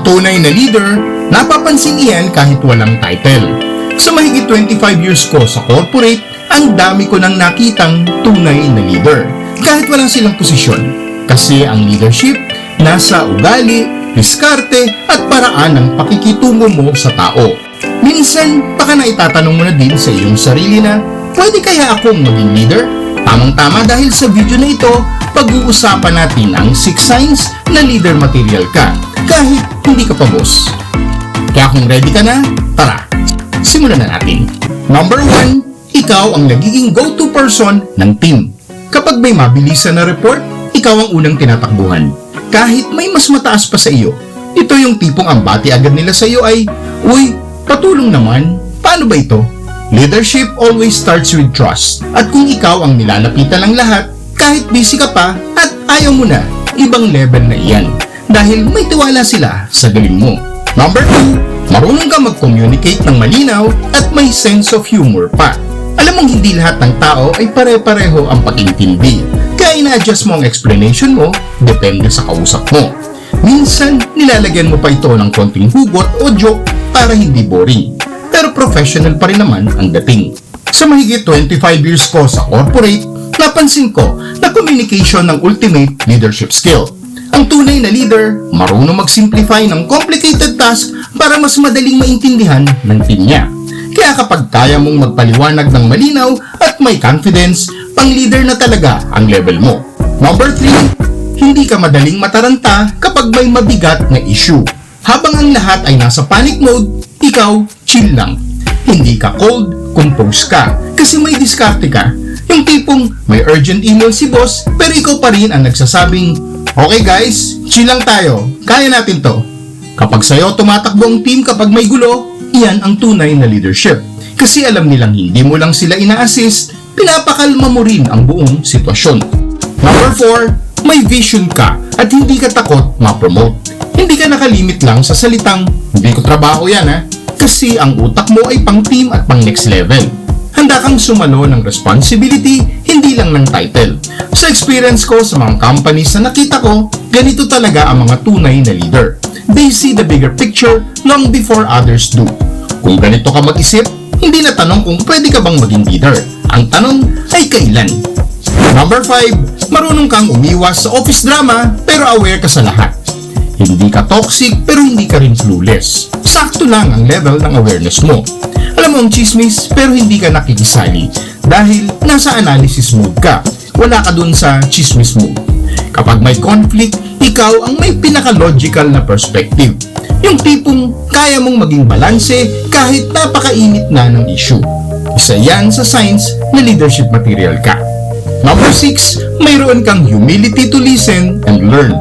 Tunay na leader, napapansin iyan kahit walang title. Sa mahigit 25 years ko sa corporate, ang dami ko nang nakitang tunay na leader. Kahit walang silang posisyon. Kasi ang leadership, nasa ugali, diskarte, at paraan ng pakikitungo mo sa tao. Minsan, baka na itatanong mo na din sa iyong sarili na, pwede kaya akong maging leader? Tamang-tama dahil sa video na ito, pag-uusapan natin ang 6 signs na leader material ka, kahit hindi ka pa boss. Kaya kung ready ka na, tara, simulan na natin. Number 1, ikaw ang nagiging go-to person ng team. Kapag may mabilisan na report, ikaw ang unang tinatakbuhan. Kahit may mas mataas pa sa iyo, ito yung tipong ang agad nila sa iyo ay, Uy, patulong naman, paano ba ito? Leadership always starts with trust. At kung ikaw ang nilalapitan ng lahat, kahit busy ka pa at ayaw mo na, ibang level na iyan. Dahil may tiwala sila sa galing mo. Number 2, marunong ka mag-communicate ng malinaw at may sense of humor pa. Alam mong hindi lahat ng tao ay pare-pareho ang pag-intindi. Kaya ina-adjust mo ang explanation mo, depende sa kausap mo. Minsan, nilalagyan mo pa ito ng konting hugot o joke para hindi boring. Pero professional pa rin naman ang dating. Sa mahigit 25 years ko sa corporate, napansin ko na communication ng ultimate leadership skill. Ang tunay na leader, marunong mag-simplify ng complicated task para mas madaling maintindihan ng team niya. Kaya kapag kaya mong magpaliwanag ng malinaw at may confidence, pang leader na talaga ang level mo. Number 3, hindi ka madaling mataranta kapag may mabigat na issue. Habang ang lahat ay nasa panic mode, ikaw chill lang. Hindi ka cold, compose ka. Kasi may diskarte ka. Yung tipong may urgent email si boss pero ikaw pa rin ang nagsasabing Okay guys, chill lang tayo. Kaya natin to. Kapag sa'yo tumatakbo ang team kapag may gulo, iyan ang tunay na leadership. Kasi alam nilang hindi mo lang sila ina-assist, pinapakalma mo rin ang buong sitwasyon. Number 4, may vision ka at hindi ka takot ma-promote. Hindi ka nakalimit lang sa salitang, hindi ko trabaho yan ha, kasi ang utak mo ay pang team at pang next level. Handa kang sumalo ng responsibility, hindi lang ng title. Sa experience ko sa mga companies na nakita ko, ganito talaga ang mga tunay na leader. They see the bigger picture long before others do. Kung ganito ka mag-isip, hindi na tanong kung pwede ka bang maging leader. Ang tanong ay kailan. Number 5, marunong kang umiwas sa office drama pero aware ka sa lahat. Hindi ka toxic pero hindi ka rin clueless. Sakto lang ang level ng awareness mo. Alam mo ang chismis pero hindi ka nakikisali dahil nasa analysis mode ka. Wala ka dun sa chismis mode. Kapag may conflict, ikaw ang may pinaka-logical na perspective. Yung tipong kaya mong maging balanse kahit napakainit na ng issue. Isa yan sa signs na leadership material ka. Number 6, mayroon kang humility to listen and learn.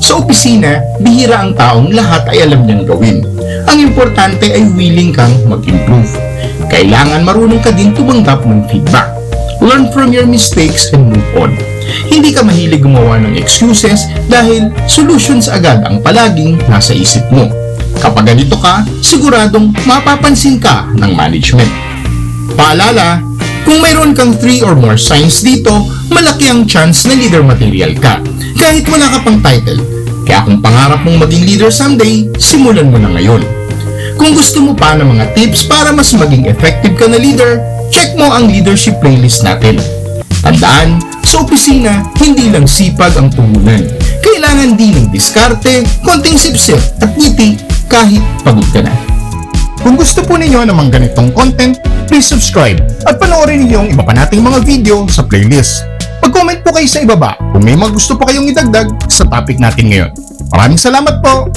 Sa opisina, bihira ang taong lahat ay alam niyang gawin. Ang importante ay willing kang mag-improve. Kailangan marunong ka din tumanggap ng feedback. Learn from your mistakes and move on. Hindi ka mahilig gumawa ng excuses dahil solutions agad ang palaging nasa isip mo. Kapag ganito ka, siguradong mapapansin ka ng management. Paalala, kung mayroon kang 3 or more signs dito, malaki ang chance na leader material ka. Kahit wala ka pang title. Kaya kung pangarap mong maging leader someday, simulan mo na ngayon. Kung gusto mo pa ng mga tips para mas maging effective ka na leader, check mo ang leadership playlist natin. Tandaan, sa opisina, hindi lang sipag ang puhunan. Kailangan din ng diskarte, konting sipsip at ngiti kahit pagod ka na. Kung gusto po ninyo ng mga ganitong content, please subscribe at panoorin niyo yung iba pa nating mga video sa playlist. Mag-comment po kayo sa ibaba kung may mga gusto pa kayong idagdag sa topic natin ngayon. Maraming salamat po!